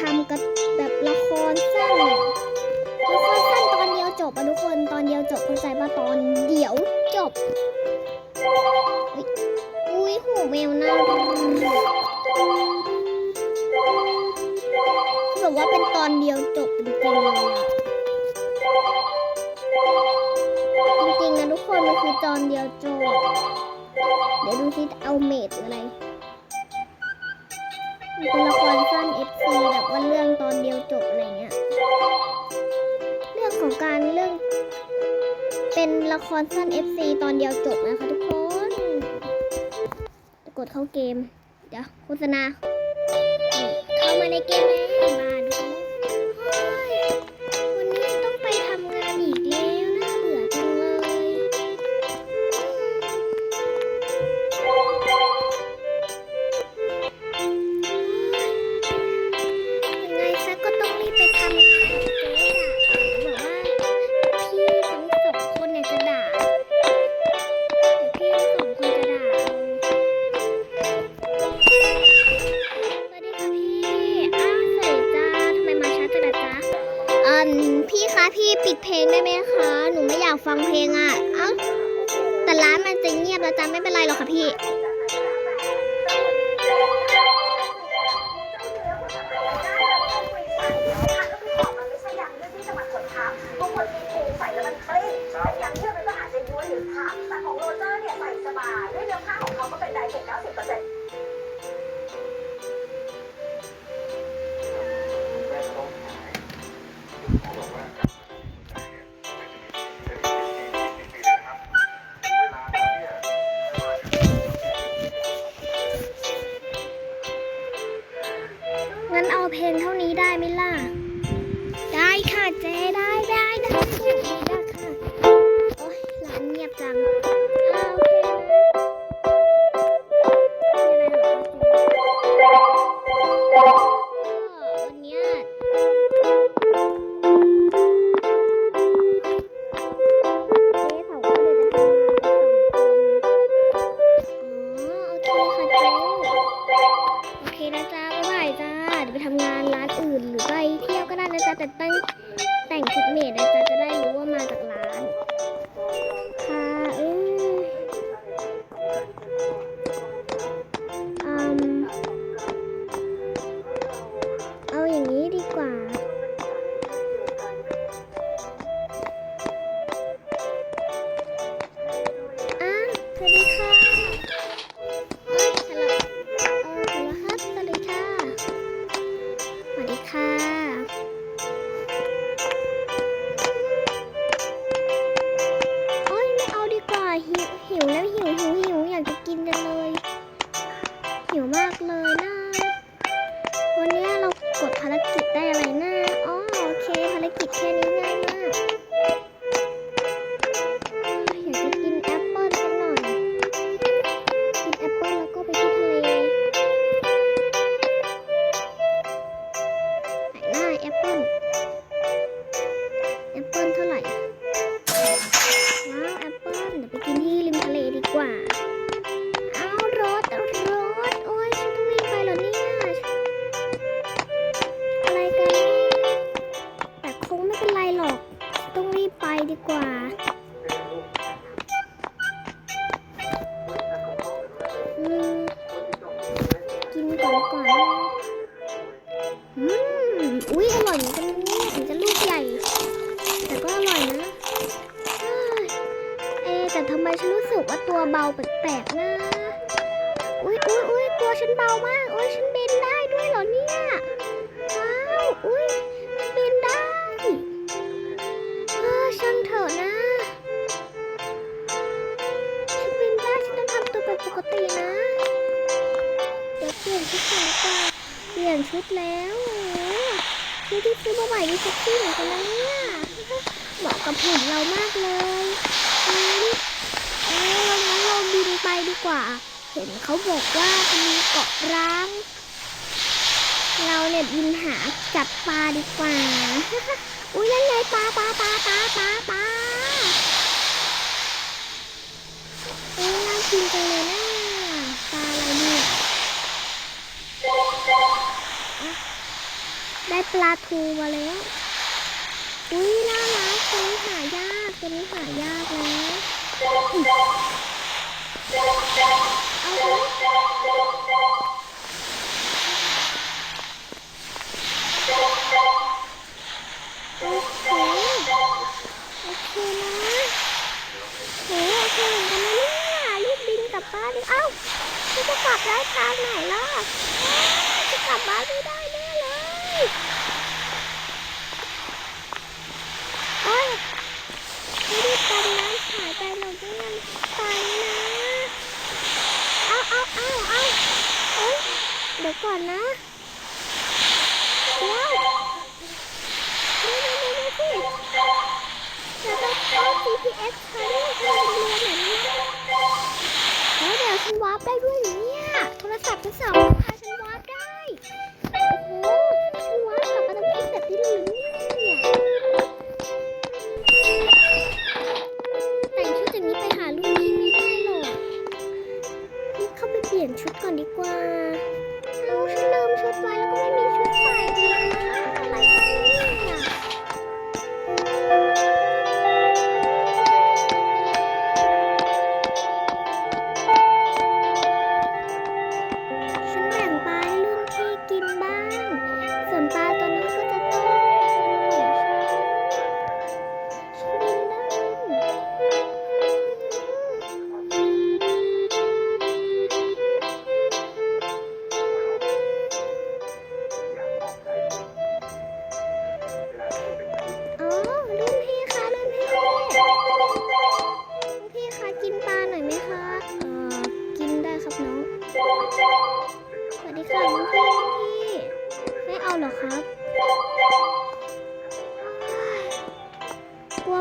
ทำกับแบบละครสั้นละครสั้นตอนเดียวจบอะทุกคนตอนเดียวจบเข้าใจป่ะตอนเดียวจบอุ้ยหูแมวน่ารักแบบว่าเป็นตอนเดียวจบจริงๆเลยอะจริงๆนะทุกคนมันคือตอนเดียวจบเดี๋ยวดูซิเอาเมดหรืออะไร เป็นละครสั้น FC แบบว่าเรื่องตอนเดียวจบอะไรเงี้ย เรื่องของการเรื่อง เป็นละครสั้น FC ตอนเดียวจบนะคะทุกคน กดเข้าเกม เดี๋ยวโฆษณา เข้ามาในเกมแล้วมาดูกัน เพลงได้ไหมคะ หนูไม่อยากฟังเพลงอะ เอ้า แต่ร้านมันจะเงียบแล้วจ้าไม่เป็นไรหรอกค่ะพี่ งั้นเอาเพลงเท่านี้ได้ไหมล่ะ ได้ค่ะเจ๊ได้ได้ได้ ทำงานร้านอื่นหรือไปเที่ยวก็ได้นะจ๊ะแต่ต้องแต่งชุดเมดนะจ๊ะจะได้รู้ว่ามาจาก ตัวเบาแปลกๆนะ อุ้ยอุ้ยอุ้ยตัวฉันเบามากอุ้ยฉันบินได้ด้วยเหรอเนี่ย ว้าว อุ้ยมันบินได้ เออช่างเถอะนะ ฉันบินได้ฉันต้องทำตัวเป็นปกตินะ เดี๋ยวเปลี่ยนชุดก่อนกว่าเปลี่ยนชุดแล้วชุดที่ซื้อมาใหม่นี่เซ็กซี่เหมือนกันนะเนี่ยเหมาะกับหุ่นเรามากเลยเองบินไปดีกว่า เห็นเขาบอกว่ามีเกาะร้าง เราเนี่ยบินหาจับปลาดีกว่า อุ้ยนั่นไงปลาปลาปลาปลาปลาปลาเอ้ยน่ากินจังเลยนะปลาอะไรเนี่ยได้ปลาทูมาแล้วอุ้ยน่ารักตัวนี้หายากตัวนี้หายากแล้ว Thank you. 呢？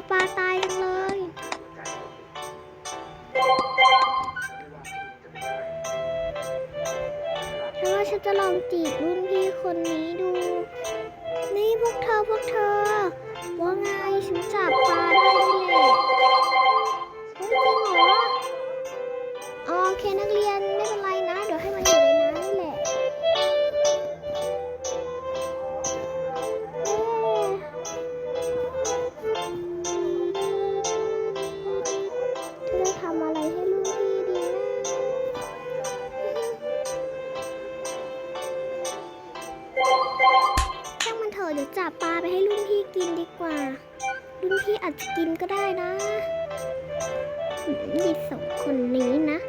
ปลาตายจังเลย ฉันว่าฉันจะลองจีบรุ่นพี่คนนี้ดู นี่พวกเธอพวกเธอ ว่าไงฉันจับปลาได้เลยจริงเหรอ โอเคนักเรียน กินดีกว่า รุ่นพี่อาจจะกินก็ได้นะด็สองคนนี้นะ